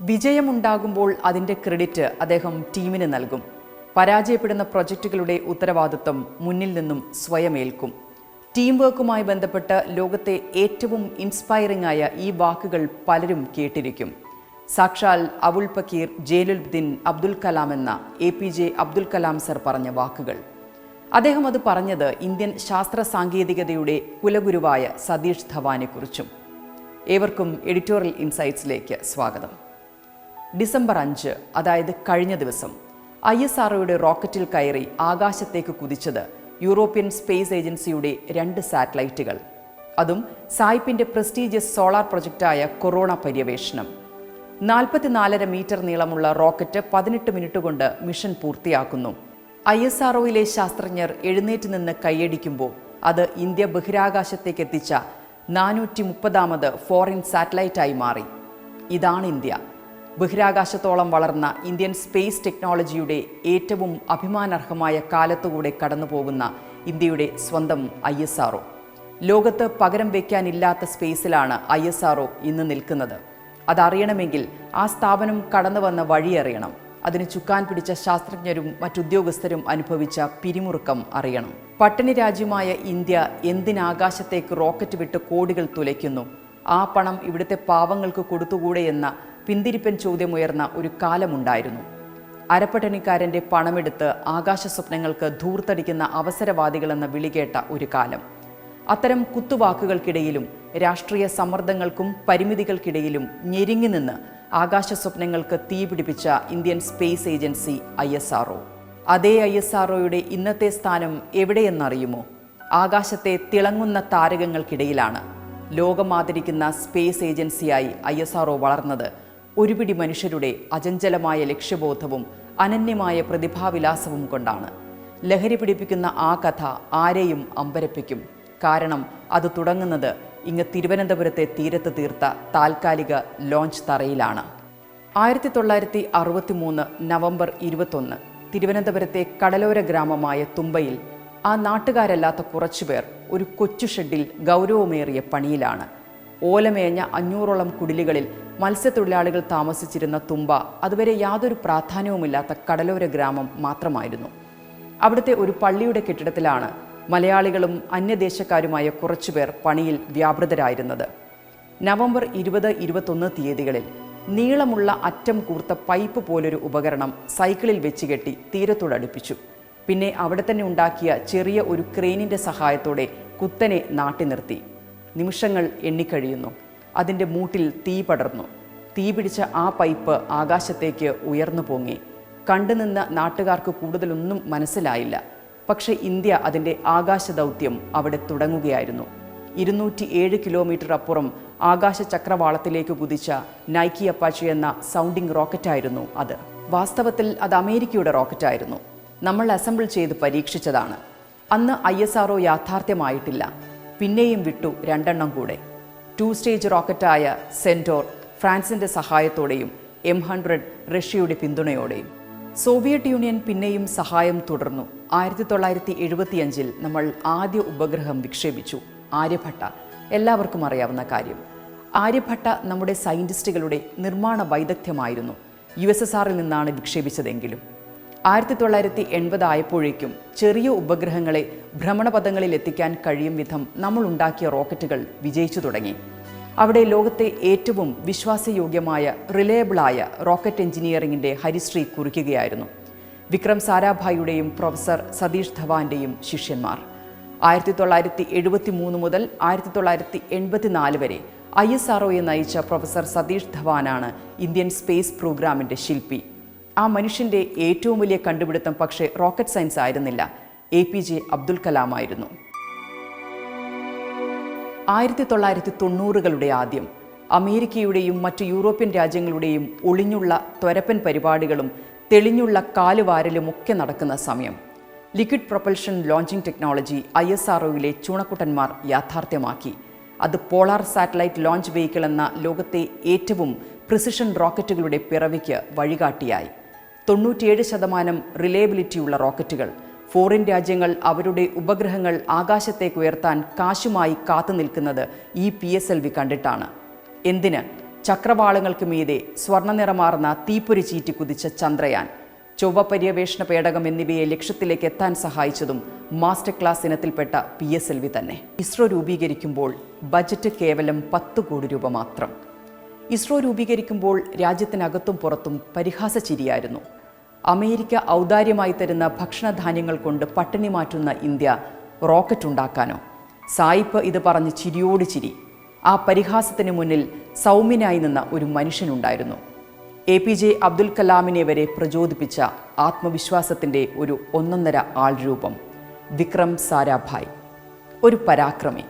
വിജയമുണ്ടാകുമ്പോൾ അതിന്റെ ക്രെഡിറ്റ് അദ്ദേഹം ടീമിന് നൽകും. പരാജയപ്പെടുന്ന പ്രൊജക്റ്റുകളുടെ ഉത്തരവാദിത്വം മുന്നിൽ നിന്നും സ്വയമേൽക്കും. ടീം വർക്കുമായി ബന്ധപ്പെട്ട് ലോകത്തെ ഏറ്റവും ഇൻസ്പയറിംഗ് ആയ ഈ വാക്കുകൾ പലരും കേട്ടിരിക്കും. സാക്ഷാൽ അബുൽ പക്കീർ ജേലുദ്ദീൻ അബ്ദുൽ കലാം എന്ന A P J Abdul Kalam sir പറഞ്ഞ വാക്കുകൾ. അദ്ദേഹം അത് പറഞ്ഞത് ഇന്ത്യൻ ശാസ്ത്ര സാങ്കേതികതയുടെ കുലഗുരുവായ സതീഷ് ധവാനെക്കുറിച്ചും. ഏവർക്കും എഡിറ്റോറിയൽ ഇൻസൈറ്റ്സിലേക്ക് സ്വാഗതം. ഡിസംബർ അഞ്ച് അതായത് കഴിഞ്ഞ ദിവസം. ഐ എസ് ആർഒയുടെ റോക്കറ്റിൽ കയറി ആകാശത്തേക്ക് കുതിച്ചത് യൂറോപ്യൻ സ്പേസ് ഏജൻസിയുടെ രണ്ട് സാറ്റലൈറ്റുകൾ. അതും സായിപ്പിന്റെ പ്രസ്റ്റീജിയസ് സോളാർ പ്രൊജക്റ്റായ കൊറോണ പര്യവേഷണം. നാൽപ്പത്തിനാലര മീറ്റർ നീളമുള്ള റോക്കറ്റ് പതിനെട്ട് മിനിറ്റ് കൊണ്ട് മിഷൻ പൂർത്തിയാക്കുന്നു. ഐ എസ് ആർഒയിലെ ശാസ്ത്രജ്ഞർ എഴുന്നേറ്റ് നിന്ന് കൈയടിക്കുമ്പോൾ അത് ഇന്ത്യ ബഹിരാകാശത്തേക്ക് എത്തിച്ച നാനൂറ്റി മുപ്പതാമത് ഫോറിൻ സാറ്റലൈറ്റായി മാറി. ഇതാണ് ഇന്ത്യ. ബഹിരാകാശത്തോളം വളർന്ന ഇന്ത്യൻ സ്പേസ് ടെക്നോളജിയുടെ ഏറ്റവും അഭിമാനർഹമായ കാലത്തുകൂടെ കടന്നുപോകുന്ന ഇന്ത്യയുടെ സ്വന്തം ഐ എസ് ആർഒ ലോകത്ത് പകരം വയ്ക്കാനില്ലാത്ത സ്പേസിലാണ് ഐ എസ് ആർഒ ഇന്ന് നിൽക്കുന്നത്. അതറിയണമെങ്കിൽ ആ സ്ഥാപനം കടന്നു വന്ന വഴിയറിയണം. അതിന് ചുക്കാൻ പിടിച്ച ശാസ്ത്രജ്ഞരും മറ്റുദ്യോഗസ്ഥരും അനുഭവിച്ച പിരിമുറുക്കം അറിയണം. പട്ടിണി രാജ്യമായ ഇന്ത്യ എന്തിനാകാശത്തേക്ക് റോക്കറ്റ് വിട്ട് കോടികൾ തുലയ്ക്കുന്നു? ആ പണം ഇവിടുത്തെ പാവങ്ങൾക്ക് കൊടുത്തുകൂടെ എന്ന പിന്തിരിപ്പൻ ചോദ്യമുയർന്ന ഒരു കാലമുണ്ടായിരുന്നു. അരപ്പട്ടണിക്കാരന്റെ പണമെടുത്ത് ആകാശ സ്വപ്നങ്ങൾക്ക് ധൂർത്തടിക്കുന്ന അവസരവാദികളെന്ന വിളികേട്ട ഒരു കാലം. അത്തരം കുത്തുവാക്കുകൾക്കിടയിലും രാഷ്ട്രീയ സമ്മർദ്ദങ്ങൾക്കും പരിമിതികൾക്കിടയിലും ഞെരുങ്ങി നിന്ന് ആകാശ സ്വപ്നങ്ങൾക്ക് തീപിടിപ്പിച്ച Indian space agency I S RO അതേ ഐ എസ് ആർഒയുടെ ഇന്നത്തെ സ്ഥാനം എവിടെയെന്നറിയുമോ? ആകാശത്തെ തിളങ്ങുന്ന താരകങ്ങൾക്കിടയിലാണ്. ലോകം ആദരിക്കുന്ന സ്പേസ് ഏജൻസിയായി ഐ എസ് ആർഒ വളർന്നത് ഒരുപിടി മനുഷ്യരുടെ അചഞ്ചലമായ ലക്ഷ്യബോധവും അനന്യമായ പ്രതിഭാവിലാസവും കൊണ്ടാണ്. ലഹരി പിടിപ്പിക്കുന്ന ആ കഥ ആരെയും അമ്പരപ്പിക്കും. കാരണം അത് തുടങ്ങുന്നത് ഇങ്ങ് തിരുവനന്തപുരത്തെ തീരത്ത് തീർത്ത താൽക്കാലിക ലോഞ്ച് തറയിലാണ്. ആയിരത്തി തൊള്ളായിരത്തി അറുപത്തി മൂന്ന് നവംബർ ഇരുപത്തൊന്ന് തിരുവനന്തപുരത്തെ കടലോര ഗ്രാമമായ തുമ്പയിൽ ആ നാട്ടുകാരല്ലാത്ത കുറച്ചുപേർ ഒരു കൊച്ചു ഷെഡിൽ ഗൗരവമേറിയ പണിയിലാണ്. ഓലമേഞ്ഞ അഞ്ഞൂറോളം കുടിലുകളിൽ മത്സ്യത്തൊഴിലാളികൾ താമസിച്ചിരുന്ന തുമ്പ അതുവരെ യാതൊരു പ്രാധാന്യവുമില്ലാത്ത കടലോര ഗ്രാമം മാത്രമായിരുന്നു. അവിടുത്തെ ഒരു പള്ളിയുടെ കെട്ടിടത്തിലാണ് മലയാളികളും അന്യദേശക്കാരുമായ കുറച്ചുപേർ പണിയിൽ വ്യാപൃതരായിരുന്നത്. നവംബർ ഇരുപത് ഇരുപത്തൊന്ന് തീയതികളിൽ നീളമുള്ള അറ്റം കൂർത്ത പൈപ്പ് പോലൊരു ഉപകരണം സൈക്കിളിൽ വെച്ച് കെട്ടി തീരത്തോടടുപ്പിച്ചു പിന്നെ അവിടെ തന്നെ ഉണ്ടാക്കിയ ചെറിയ ഒരു ക്രെയിനിന്റെ സഹായത്തോടെ കുത്തനെ നാട്ടി നിർത്തി നിമിഷങ്ങൾ എണ്ണിക്കഴിയുന്നു. അതിന്റെ മൂട്ടിൽ തീ പടർന്നു. തീ പിടിച്ച ആ പൈപ്പ് ആകാശത്തേക്ക് ഉയർന്നു പൊങ്ങി. കണ്ടുനിന്ന നാട്ടുകാർക്ക് കൂടുതലൊന്നും മനസ്സിലായില്ല. പക്ഷേ ഇന്ത്യ അതിന്റെ ആകാശ ദൗത്യം അവിടെ തുടങ്ങുകയായിരുന്നു. ഇരുന്നൂറ്റി ഏഴ് കിലോമീറ്റർ അപ്പുറം ആകാശ ചക്രവാളത്തിലേക്ക് കുതിച്ച നൈക്കി അപ്പാച്ചി എന്ന സൗണ്ടിംഗ് റോക്കറ്റായിരുന്നു അത്. വാസ്തവത്തിൽ അത് അമേരിക്കയുടെ റോക്കറ്റായിരുന്നു. നമ്മൾ അസംബിൾ ചെയ്ത് പരീക്ഷിച്ചതാണ്. അന്ന് ഐ യാഥാർത്ഥ്യമായിട്ടില്ല. പിന്നെയും വിട്ടു രണ്ടെണ്ണം കൂടെ. ടു സ്റ്റേജ് റോക്കറ്റായ സെന്റോർ ഫ്രാൻസിന്റെ സഹായത്തോടെയും എം ഹൺഡ്രഡ് റഷ്യയുടെ പിന്തുണയോടെയും. സോവിയറ്റ് യൂണിയൻ പിന്നെയും സഹായം തുടർന്നു. ആയിരത്തി തൊള്ളായിരത്തി എഴുപത്തിയഞ്ചിൽ നമ്മൾ ആദ്യ ഉപഗ്രഹം വിക്ഷേപിച്ചു. ആര്യഭട്ട. എല്ലാവർക്കും അറിയാവുന്ന കാര്യം. ആര്യഭട്ട നമ്മുടെ സയന്റിസ്റ്റുകളുടെ നിർമ്മാണ വൈദഗ്ധ്യമായിരുന്നു. യു എസ് എസ് ആറിൽ നിന്നാണ് വിക്ഷേപിച്ചതെങ്കിലും. ആയിരത്തി തൊള്ളായിരത്തി എൺപതായപ്പോഴേക്കും ചെറിയ ഉപഗ്രഹങ്ങളെ ഭ്രമണപഥങ്ങളിൽ എത്തിക്കാൻ കഴിയും വിധം നമ്മൾ ഉണ്ടാക്കിയ റോക്കറ്റുകൾ വിജയിച്ചു തുടങ്ങി. അവിടെ ലോകത്തെ ഏറ്റവും വിശ്വാസയോഗ്യമായ റിലയബിളായ റോക്കറ്റ് എഞ്ചിനീയറിംഗിന്റെ ഹരിശ്രീ കുറിക്കുകയായിരുന്നു. വിക്രം സാരാഭായിയുടെയും പ്രൊഫസർ സതീഷ് ധവാന്റെയും ശിഷ്യന്മാർ. ആയിരത്തി തൊള്ളായിരത്തി എഴുപത്തി മൂന്ന് മുതൽ ആയിരത്തി തൊള്ളായിരത്തി എൺപത്തിനാല് വരെ ഐ എസ് ആർഒയെ നയിച്ച പ്രൊഫസർ സതീഷ് ധവാനാണ് ഇന്ത്യൻ സ്പേസ് പ്രോഗ്രാമിന്റെ ശില്പി. ആ മനുഷ്യന്റെ ഏറ്റവും വലിയ കണ്ടുപിടുത്തം പക്ഷേ റോക്കറ്റ് സയൻസ് ആയിരുന്നില്ല. എ പി ജെ അബ്ദുൽ കലാമായിരുന്നു ആയിരത്തി തൊള്ളായിരത്തി തൊണ്ണൂറുകളുടെ ആദ്യം അമേരിക്കയുടെയും മറ്റ് യൂറോപ്യൻ രാജ്യങ്ങളുടെയും ഒളിഞ്ഞുള്ള ത്വരപ്പൻ പരിപാടികളും തെളിഞ്ഞുള്ള കാലുവാരലും ഒക്കെ നടക്കുന്ന സമയം. Liquid propulsion launching technology I S ആർഒയിലെ ചൂണക്കുട്ടന്മാർ യാഥാർത്ഥ്യമാക്കി. അത് പോളാർ സാറ്റലൈറ്റ് ലോഞ്ച് വെഹിക്കിൾ എന്ന ലോകത്തെ ഏറ്റവും പ്രിസിഷൻ റോക്കറ്റുകളുടെ പിറവിക്ക് വഴികാട്ടിയായി. തൊണ്ണൂറ്റിയേഴ് ശതമാനം റിലയബിലിറ്റിയുള്ള റോക്കറ്റുകൾ. ഫോറിൻ രാജ്യങ്ങൾ അവരുടെ ഉപഗ്രഹങ്ങൾ ആകാശത്തേക്ക് ഉയർത്താൻ കാശുമായി കാത്തു നിൽക്കുന്നത് ഈ പി എസ് എൽ വി കണ്ടിട്ടാണ്. എന്തിന്? ചക്രവാളങ്ങൾക്ക് മീതെ സ്വർണനിറമാർന്ന തീപ്പൊരി ചീറ്റി കുതിച്ച ചന്ദ്രയാൻ. ചൊവ്വ പര്യവേഷണ പേടകം എന്നിവയെ ലക്ഷ്യത്തിലേക്ക് എത്താൻ സഹായിച്ചതും മാസ്റ്റർ ക്ലാസ് ഇനത്തിൽപ്പെട്ട പി എസ് എൽ വി തന്നെ. ഇസ്രോ രൂപീകരിക്കുമ്പോൾ ബജറ്റ് കേവലം പത്ത് കോടി രൂപ മാത്രം. ഇസ്രോ രൂപീകരിക്കുമ്പോൾ രാജ്യത്തിനകത്തും പുറത്തും പരിഹാസ ചിരിയായിരുന്നു അമേരിക്ക ഔദാര്യമായി തരുന്ന ഭക്ഷണധാന്യങ്ങൾ കൊണ്ട് പട്ടിണി മാറ്റുന്ന ഇന്ത്യ റോക്കറ്റ് ഉണ്ടാക്കാനോ. സായിപ്പ് ഇത് പറഞ്ഞ് ചിരിയോട് ചിരി. ആ പരിഹാസത്തിന് മുന്നിൽ സൗമ്യനായി നിന്ന ഒരു മനുഷ്യനുണ്ടായിരുന്നു. എ പി ജെ അബ്ദുൽ കലാമിനെ വരെ പ്രചോദിപ്പിച്ച ആത്മവിശ്വാസത്തിന്റെ ഒരു ഒന്നൊന്നര ആൾ രൂപം. വിക്രം സാരാഭായ്. ഒരു പരാക്രമി.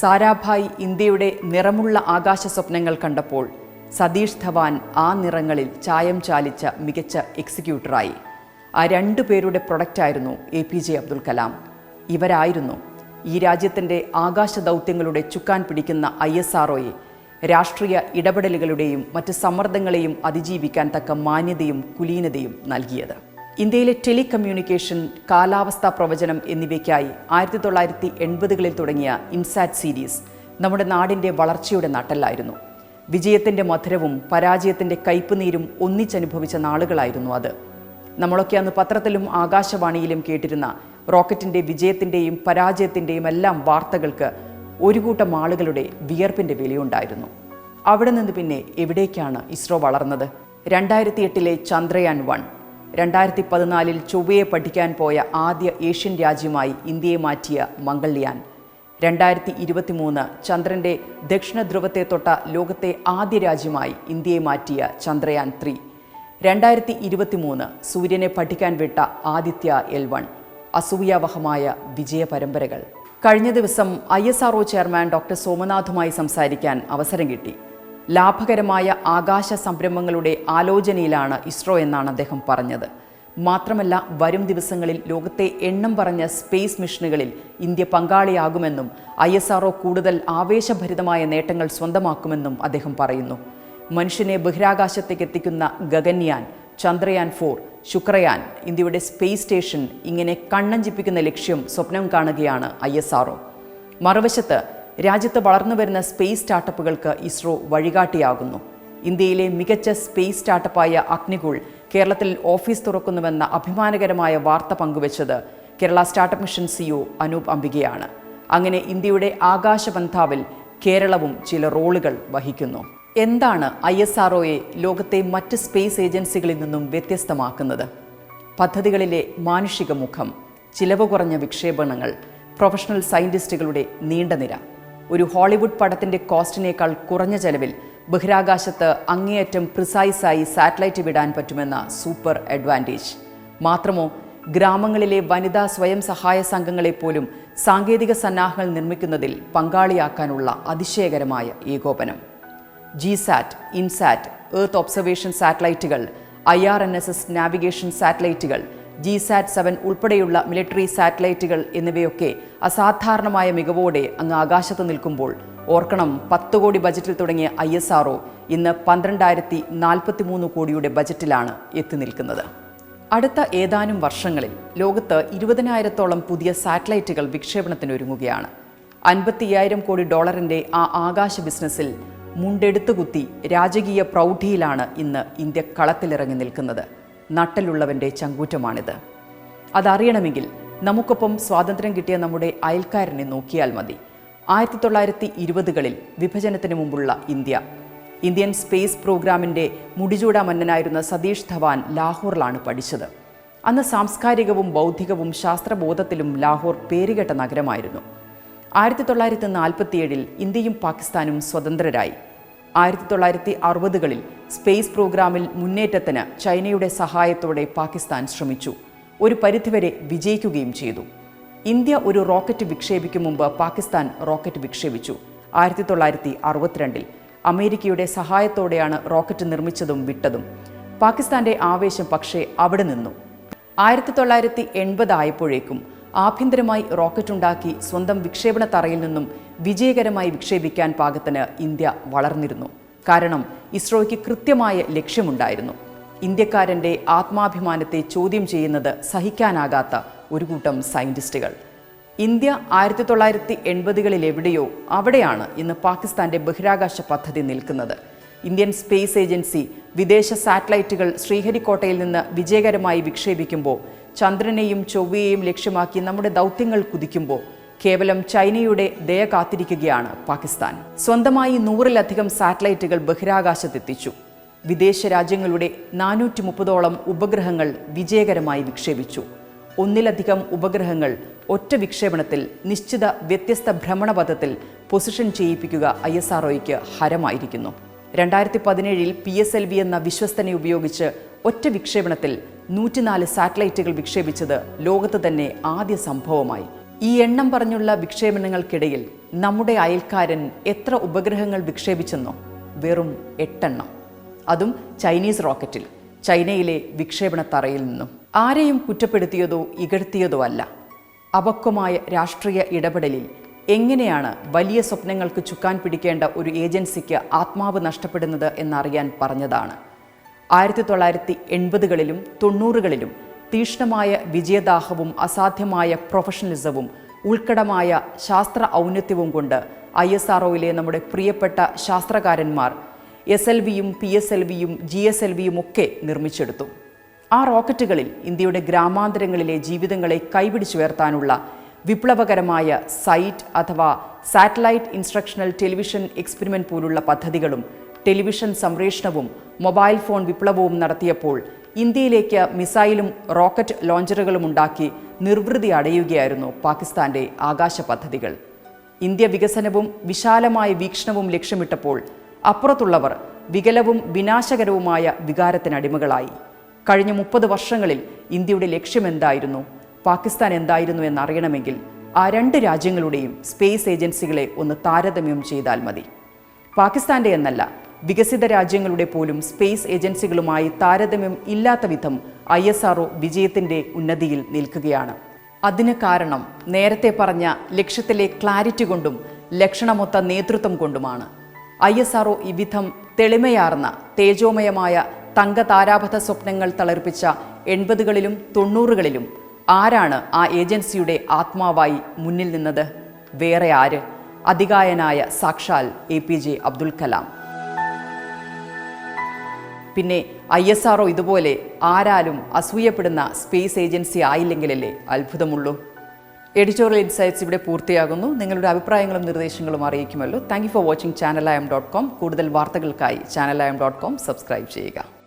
സാരാഭായ് ഇന്ത്യയുടെ നിറമുള്ള ആകാശ സ്വപ്നങ്ങൾ കണ്ടപ്പോൾ സതീഷ് ധവാൻ ആ നിറങ്ങളിൽ ചായം ചാലിച്ച മികച്ച എക്സിക്യൂട്ടറായി. ആ രണ്ടു പേരുടെ പ്രൊഡക്റ്റായിരുന്നു A P J Abdul Kalam. ഇവരായിരുന്നു ഈ രാജ്യത്തിന്റെ ആകാശ ദൗത്യങ്ങളുടെ ചുക്കാൻ പിടിക്കുന്ന ഐ എസ് ആർഒയെ രാഷ്ട്രീയ ഇടപെടലുകളുടെയും മറ്റ് സമ്മർദ്ദങ്ങളെയും അതിജീവിക്കാൻ തക്ക മാന്യതയും കുലീനതയും നൽകിയത്. ഇന്ത്യയിലെ ടെലികമ്മ്യൂണിക്കേഷൻ കാലാവസ്ഥാ പ്രവചനം എന്നിവയ്ക്കായി ആയിരത്തി തൊള്ളായിരത്തി എൺപതുകളിൽ തുടങ്ങിയ ഇൻസാറ്റ് സീരീസ് നമ്മുടെ നാടിന്റെ വളർച്ചയുടെ നട്ടല്ലായിരുന്നു. വിജയത്തിന്റെ മധുരവും പരാജയത്തിന്റെ കയ്പുനീരും ഒന്നിച്ചനുഭവിച്ച നാളുകളായിരുന്നു അത്. നമ്മളൊക്കെ അന്ന് പത്രത്തിലും ആകാശവാണിയിലും കേട്ടിരുന്ന റോക്കറ്റിന്റെ വിജയത്തിന്റെയും പരാജയത്തിന്റെയും എല്ലാം വാർത്തകൾക്ക് ഒരു കൂട്ടം ആളുകളുടെ വിയർപ്പിന്റെ വിലയുണ്ടായിരുന്നു അവിടെ നിന്ന് പിന്നെ എവിടേക്കാണ് ഇസ്രോ വളർന്നത്? രണ്ടായിരത്തി എട്ടിലെ ചന്ദ്രയാൻ വൺ രണ്ടായിരത്തി പതിനാലിൽ ചൊവ്വയെ പഠിക്കാൻ പോയ ആദ്യ ഏഷ്യൻ രാജ്യമായി ഇന്ത്യയെ മാറ്റിയ മംഗൾയാൻ രണ്ടായിരത്തി ഇരുപത്തി മൂന്ന് ചന്ദ്രന്റെ ദക്ഷിണ ധ്രുവത്തെ തൊട്ട ലോകത്തെ ആദ്യ രാജ്യമായി ഇന്ത്യയെ മാറ്റിയ ചന്ദ്രയാൻ ത്രീ. രണ്ടായിരത്തി ഇരുപത്തി മൂന്ന് സൂര്യനെ പഠിക്കാൻ വിട്ട ആദിത്യ എൽ വൺ. അസൂയാവഹമായ വിജയ പരമ്പരകൾ. കഴിഞ്ഞ ദിവസം I S R chairman doctor സോമനാഥുമായി സംസാരിക്കാൻ അവസരം കിട്ടി. ലാഭകരമായ ആകാശ സംരംഭങ്ങളുടെ ആലോചനയിലാണ് ഇസ്രോ എന്നാണ് അദ്ദേഹം പറഞ്ഞത്. മാത്രമല്ല വരും ദിവസങ്ങളിൽ ലോകത്തെ എണ്ണം പറഞ്ഞ സ്പേസ് മിഷനുകളിൽ ഇന്ത്യ പങ്കാളിയാകുമെന്നും ഐ എസ് ആർ കൂടുതൽ ആവേശഭരിതമായ നേട്ടങ്ങൾ സ്വന്തമാക്കുമെന്നും അദ്ദേഹം പറയുന്നു. മനുഷ്യനെ ബഹിരാകാശത്തേക്ക് എത്തിക്കുന്ന ഗഗൻയാൻ ചന്ദ്രയാൻ ഫോർ ശുക്രയാൻ ഇന്ത്യയുടെ സ്പേസ് സ്റ്റേഷൻ ഇങ്ങനെ കണ്ണഞ്ചിപ്പിക്കുന്ന ലക്ഷ്യം സ്വപ്നം കാണുകയാണ് ഐ എസ് ആർ മറുവശത്ത് രാജ്യത്ത് വളർന്നു വരുന്ന സ്പേസ് സ്റ്റാർട്ടപ്പുകൾക്ക് ഇസ്രോ വഴികാട്ടിയാകുന്നു. ഇന്ത്യയിലെ മികച്ച സ്പേസ് സ്റ്റാർട്ടപ്പായ അഗ്നികുൾ കേരളത്തിൽ ഓഫീസ് തുറക്കുന്നുവെന്ന അഭിമാനകരമായ വാർത്ത പങ്കുവച്ചത് Kerala startup mission CEO Anoop അംബികയാണ്. അങ്ങനെ ഇന്ത്യയുടെ ആകാശപന്ഥാവിൽ കേരളവും ചില റോളുകൾ വഹിക്കുന്നു. എന്താണ് ഐ എസ് ആർ ലോകത്തെ മറ്റ് സ്പേസ് ഏജൻസികളിൽ നിന്നും വ്യത്യസ്തമാക്കുന്നത്? പദ്ധതികളിലെ മാനുഷിക മുഖം ചിലവ് കുറഞ്ഞ വിക്ഷേപണങ്ങൾ പ്രൊഫഷണൽ സയന്റിസ്റ്റുകളുടെ നീണ്ട നിര ഒരു ഹോളിവുഡ് പടത്തിന്റെ കോസ്റ്റിനേക്കാൾ കുറഞ്ഞ ചെലവിൽ ബഹിരാകാശത്ത് അങ്ങേയറ്റം പ്രിസൈസായി സാറ്റലൈറ്റ് വിടാൻ പറ്റുമെന്ന സൂപ്പർ അഡ്വാന്റേജ് മാത്രമോ ഗ്രാമങ്ങളിലെ വനിതാ സ്വയം സഹായ സംഘങ്ങളെ പോലും സാങ്കേതിക സന്നാഹങ്ങൾ നിർമ്മിക്കുന്നതിൽ പങ്കാളിയാക്കാനുള്ള അതിശയകരമായ ഏകോപനം. GSAT INSAT earth observation സാറ്റലൈറ്റുകൾ I R N S S navigation സാറ്റലൈറ്റുകൾ GSAT seven ഉൾപ്പെടെയുള്ള മിലിറ്ററി സാറ്റലൈറ്റുകൾ എന്നിവയൊക്കെ അസാധാരണമായ മികവോടെ അങ്ങ് ആകാശത്ത് നിൽക്കുമ്പോൾ ഓർക്കണം പത്ത് കോടി ബജറ്റിൽ തുടങ്ങിയ ഐ എസ് ആർ ഇന്ന് പന്ത്രണ്ടായിരത്തി നാൽപ്പത്തി മൂന്ന് കോടിയുടെ ബജറ്റിലാണ് എത്തി നിൽക്കുന്നത്. അടുത്ത ഏതാനും വർഷങ്ങളിൽ ലോകത്ത് ഇരുപതിനായിരത്തോളം പുതിയ സാറ്റലൈറ്റുകൾ വിക്ഷേപണത്തിനൊരുങ്ങുകയാണ്. അൻപത്തിയ്യായിരം കോടി ഡോളറിന്റെ ആ ആകാശ ബിസിനസ്സിൽ മുണ്ടെടുത്തു കുത്തി രാജകീയ പ്രൗഢിയിലാണ് ഇന്ന് ഇന്ത്യ കളത്തിലിറങ്ങി നിൽക്കുന്നത്. നട്ടലുള്ളവന്റെ ചങ്കൂറ്റമാണിത്. അതറിയണമെങ്കിൽ നമുക്കൊപ്പം സ്വാതന്ത്ര്യം കിട്ടിയ നമ്മുടെ അയൽക്കാരനെ നോക്കിയാൽ മതി. ആയിരത്തി തൊള്ളായിരത്തി ഇരുപതുകളിൽ വിഭജനത്തിന് മുമ്പുള്ള ഇന്ത്യ. ഇന്ത്യൻ സ്പേസ് പ്രോഗ്രാമിന്റെ മുടിചൂടാ മന്നനായിരുന്ന സതീഷ് ധവാൻ ലാഹോറിലാണ് പഠിച്ചത്. അന്ന് സാംസ്കാരികവും ബൗദ്ധികവും ശാസ്ത്രബോധത്തിലും ലാഹോർ പേരുകെട്ട നഗരമായിരുന്നു. ആയിരത്തി തൊള്ളായിരത്തി നാൽപ്പത്തിയേഴിൽ ഇന്ത്യയും പാകിസ്ഥാനും സ്വതന്ത്രരായി. ആയിരത്തി തൊള്ളായിരത്തി അറുപതുകളിൽ സ്പേസ് പ്രോഗ്രാമിൽ മുന്നേറ്റത്തിന് ചൈനയുടെ സഹായത്തോടെ പാകിസ്ഥാൻ ശ്രമിച്ചു. ഒരു പരിധിവരെ വിജയിക്കുകയും ചെയ്തു. ഇന്ത്യ ഒരു റോക്കറ്റ് വിക്ഷേപിക്കും മുമ്പ് പാകിസ്ഥാൻ റോക്കറ്റ് വിക്ഷേപിച്ചു. ആയിരത്തി തൊള്ളായിരത്തി അറുപത്തിരണ്ടിൽ അമേരിക്കയുടെ സഹായത്തോടെയാണ് റോക്കറ്റ് നിർമ്മിച്ചതും വിട്ടതും. പാകിസ്ഥാന്റെ ആവേശം പക്ഷേ അവിടെ നിന്നു. ആയിരത്തി തൊള്ളായിരത്തി എൺപതായപ്പോഴേക്കും ആഭ്യന്തരമായി റോക്കറ്റ് ഉണ്ടാക്കി സ്വന്തം വിക്ഷേപണ തറയിൽ നിന്നും വിജയകരമായി വിക്ഷേപിക്കാൻ പാകത്തിന് ഇന്ത്യ വളർന്നിരുന്നു. കാരണം ഇസ്രോയ്ക്ക് കൃത്യമായ ലക്ഷ്യമുണ്ടായിരുന്നു. ഇന്ത്യക്കാരന്റെ ആത്മാഭിമാനത്തെ ചോദ്യം ചെയ്യുന്നത് സഹിക്കാനാകാത്ത ഒരു കൂട്ടം സയന്റിസ്റ്റുകൾ ഇന്ത്യ ആയിരത്തി തൊള്ളായിരത്തി എൺപതുകളിൽ എവിടെയോ അവിടെയാണ് ഇന്ന് പാകിസ്ഥാന്റെ ബഹിരാകാശ പദ്ധതി നിൽക്കുന്നത്. ഇന്ത്യൻ സ്പേസ് ഏജൻസി വിദേശ സാറ്റലൈറ്റുകൾ ശ്രീഹരിക്കോട്ടയിൽ നിന്ന് വിജയകരമായി വിക്ഷേപിക്കുമ്പോൾ ചന്ദ്രനെയും ചൊവ്വയെയും ലക്ഷ്യമാക്കി നമ്മുടെ ദൗത്യങ്ങൾ കുതിക്കുമ്പോൾ കേവലം ചൈനയുടെ ദയ കാത്തിരിക്കുകയാണ് പാകിസ്ഥാൻ. സ്വന്തമായി നൂറിലധികം സാറ്റലൈറ്റുകൾ ബഹിരാകാശത്തെത്തിച്ചു. വിദേശ രാജ്യങ്ങളുടെ നാനൂറ്റി മുപ്പതോളം ഉപഗ്രഹങ്ങൾ വിജയകരമായി വിക്ഷേപിച്ചു. ഒന്നിലധികം ഉപഗ്രഹങ്ങൾ ഒറ്റ വിക്ഷേപണത്തിൽ നിശ്ചിത വ്യത്യസ്ത ഭ്രമണപഥത്തിൽ പൊസിഷൻ ചെയ്യിപ്പിക്കുക ഐ എസ് ആർഒയ്ക്ക് ഹരമായിരിക്കുന്നു. രണ്ടായിരത്തി പതിനേഴിൽ പി എസ് എൽ വി എന്ന വിശ്വസ്തനെ ഉപയോഗിച്ച് ഒറ്റ വിക്ഷേപണത്തിൽ നൂറ്റിനാല് സാറ്റലൈറ്റുകൾ വിക്ഷേപിച്ചത് ലോകത്ത് തന്നെ ആദ്യ സംഭവമായി. ഈ എണ്ണം പറഞ്ഞുള്ള വിക്ഷേപണങ്ങൾക്കിടയിൽ നമ്മുടെ അയൽക്കാരൻ എത്ര ഉപഗ്രഹങ്ങൾ വിക്ഷേപിച്ചെന്നോ? വെറും എട്ടെണ്ണം. അതും ചൈനീസ് റോക്കറ്റിൽ. ചൈനയിലെ വിക്ഷേപണ തറയിൽ നിന്നും. ആരെയും കുറ്റപ്പെടുത്തിയതോ ഇകഴ്ത്തിയതോ അല്ല. അപക്വമായ രാഷ്ട്രീയ ഇടപെടലിൽ എങ്ങനെയാണ് വലിയ സ്വപ്നങ്ങൾക്ക് ചുക്കാൻ പിടിക്കേണ്ട ഒരു ഏജൻസിക്ക് ആത്മാവ് നഷ്ടപ്പെടുന്നത് എന്നറിയാൻ പറഞ്ഞതാണ്. ആയിരത്തി തൊള്ളായിരത്തി എൺപതുകളിലും തൊണ്ണൂറുകളിലും തീഷ്ണമായ വിജയദാഹവും അസാധ്യമായ പ്രൊഫഷണലിസവും ഉൾക്കടമായ ശാസ്ത്ര ഔന്നത്യവും കൊണ്ട് ഐ എസ് ആർഒയിലെ നമ്മുടെ പ്രിയപ്പെട്ട ശാസ്ത്രകാരന്മാർ എസ് എൽ വിയും പി എസ് എൽ വിയും ജി എസ് എൽ വിയും ഒക്കെ നിർമ്മിച്ചെടുത്തു. ആ റോക്കറ്റുകളിൽ ഇന്ത്യയുടെ ഗ്രാമാന്തരങ്ങളിലെ ജീവിതങ്ങളെ കൈപിടിച്ചുയർത്താനുള്ള വിപ്ലവകരമായ സൈറ്റ് അഥവാ സാറ്റലൈറ്റ് ഇൻസ്ട്രക്ഷണൽ ടെലിവിഷൻ എക്സ്പെരിമെന്റ് പോലുള്ള പദ്ധതികളും ടെലിവിഷൻ സംപ്രേഷണവും മൊബൈൽ ഫോൺ വിപ്ലവവും നടത്തിയപ്പോൾ ഇന്ത്യയിലേക്ക് മിസൈലും റോക്കറ്റ് ലോഞ്ചറുകളും ഉണ്ടാക്കി നിർവൃതി അടയുകയായിരുന്നു പാകിസ്ഥാന്റെ ആകാശ പദ്ധതികൾ. ഇന്ത്യ വികസനവും വിശാലമായ വീക്ഷണവും ലക്ഷ്യമിട്ടപ്പോൾ അപ്പുറത്തുള്ളവർ വികലവും വിനാശകരവുമായ വികാരത്തിനടിമകളായി കഴിഞ്ഞ മുപ്പത് വർഷങ്ങളിൽ ഇന്ത്യയുടെ ലക്ഷ്യമെന്തായിരുന്നു? പാകിസ്ഥാൻ എന്തായിരുന്നു എന്നറിയണമെങ്കിൽ ആ രണ്ട് രാജ്യങ്ങളുടെയും സ്പേസ് ഏജൻസികളെ ഒന്ന് താരതമ്യം ചെയ്താൽ മതി. പാകിസ്ഥാന്റെ എന്നല്ല വികസിത രാജ്യങ്ങളുടെ പോലും സ്പേസ് ഏജൻസികളുമായി താരതമ്യം ഇല്ലാത്ത വിധം ഐ എസ് ആർഒ വിജയത്തിന്റെ ഉന്നതിയിൽ നിൽക്കുകയാണ്. അതിന് കാരണം നേരത്തെ പറഞ്ഞ ലക്ഷ്യത്തിലെ ക്ലാരിറ്റി കൊണ്ടും ലക്ഷണമൊത്ത നേതൃത്വം കൊണ്ടുമാണ്. ഐ എസ് ആർഒ ഇവിധം തെളിമയാർന്ന തേജോമയമായ തങ്ക താരാപഥ സ്വപ്നങ്ങൾ തളർപ്പിച്ച എൺപതുകളിലും തൊണ്ണൂറുകളിലും ആരാണ് ആ ഏജൻസിയുടെ ആത്മാവായി മുന്നിൽ നിന്നത്? വേറെ ആര്? അതികായനായ സാക്ഷാൽ A P J Abdul Kalam. പിന്നെ ഐ എസ് ആർഒ ഇതുപോലെ ആരാലും അസൂയപ്പെടുന്ന സ്പേസ് ഏജൻസി ആയില്ലെങ്കിലല്ലേ അത്ഭുതമുള്ളൂ. എഡിറ്റോറിയൽ ഇൻസൈറ്റ്സ് ഇവിടെ പൂർത്തിയാകുന്നു. നിങ്ങളുടെ അഭിപ്രായങ്ങളും നിർദ്ദേശങ്ങളും അറിയിക്കുമല്ലോ. Thank you for watching Channeliam dot com കൂടുതൽ വാർത്തകൾക്കായി ചാനലായം ഡോട്ട് കോം സബ്സ്ക്രൈബ് ചെയ്യുക.